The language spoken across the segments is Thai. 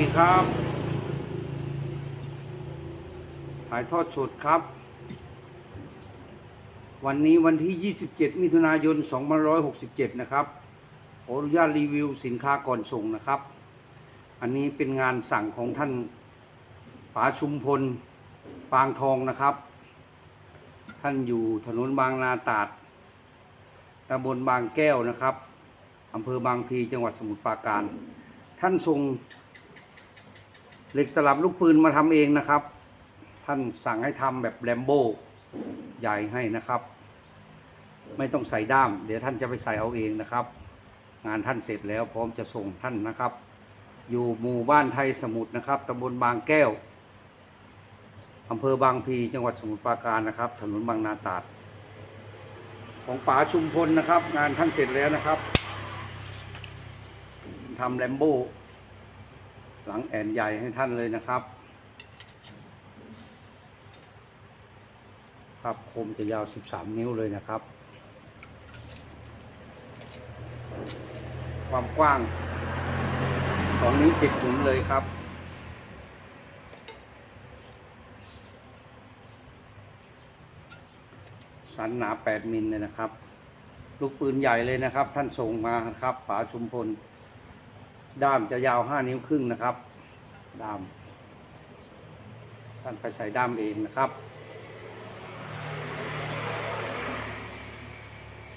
ีครับ ถ่ายทอดสดครับ วันนี้วันที่ 27 มิถุนายน 2567 นะครับ ขออนุญาตรีวิวสินค้าก่อนส่งนะครับ อันนี้เป็นงานสั่งของท่านป๋าชุมพล ปางทองนะครับ ท่านอยู่ถนนบางนาตาดตำบลบางแก้วนะครับอำเภอบางพลีจังหวัดสมุทรปราการ ท่านส่ง เหล็กตลับลูกปืนมาทำเองนะครับ ท่านสั่งให้ทำแบบแรมโบ้ใหญ่ให้นะครับ ไม่ต้องใส่ด้าม เดี๋ยวท่านจะไปใส่เอาเองนะครับ งานท่านเสร็จแล้วพร้อมจะส่งท่านนะครับ อยู่หมู่บ้านไทยสมุทรนะครับตำบลบางแก้วอำเภอบางพีจังหวัดสมุทรปราการนะครับ ถนนบางนาตาด ของป๋าชุมพลนะครับ งานท่านเสร็จแล้วนะครับทำแรมโบ้ หลังแอนใหญ่ให้ท่านเลยนะครับ ครับคมจะยาว 13 นิ้วเลยนะครับ ความกว้างของนิ้วติดหนุนเลยครับ สันหนา 8 มิลเลยนะครับ ลูกปืนใหญ่เลยนะครับ ท่านส่งมาครับป๋าชุมพล ด้ามจะยาว5นิ้วครึ่งนะครับ ด้าม ท่านไปใส่ด้ามเองนะครับ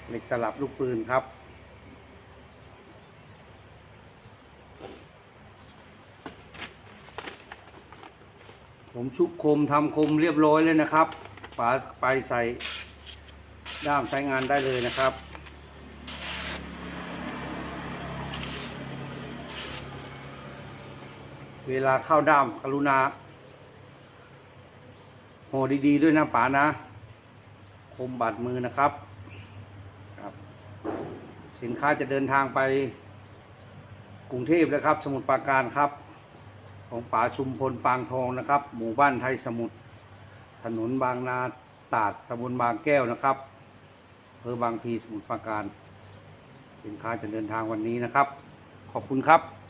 เหล็กตลับลูกปืนครับผมชุบคมทำคมเรียบร้อยเลยนะครับฝาไปใส่ด้ามใช้งานได้เลยนะครับ เวลาเข้าด้ามกรุณาโหดีๆด้วยนะป๋านะ คมบาดมือนะครับครับ สินค้าจะเดินทางไป กรุงเทพนะครับ สมุทรปราการครับ ของป๋าชุมพลปางทองนะครับ หมู่บ้านไทยสมุทรถนนบางนาตาดตำบลบางแก้วนะครับอำเภอบางพีสมุทรปราการ สินค้าจะเดินทางวันนี้นะครับ ขอบคุณครับ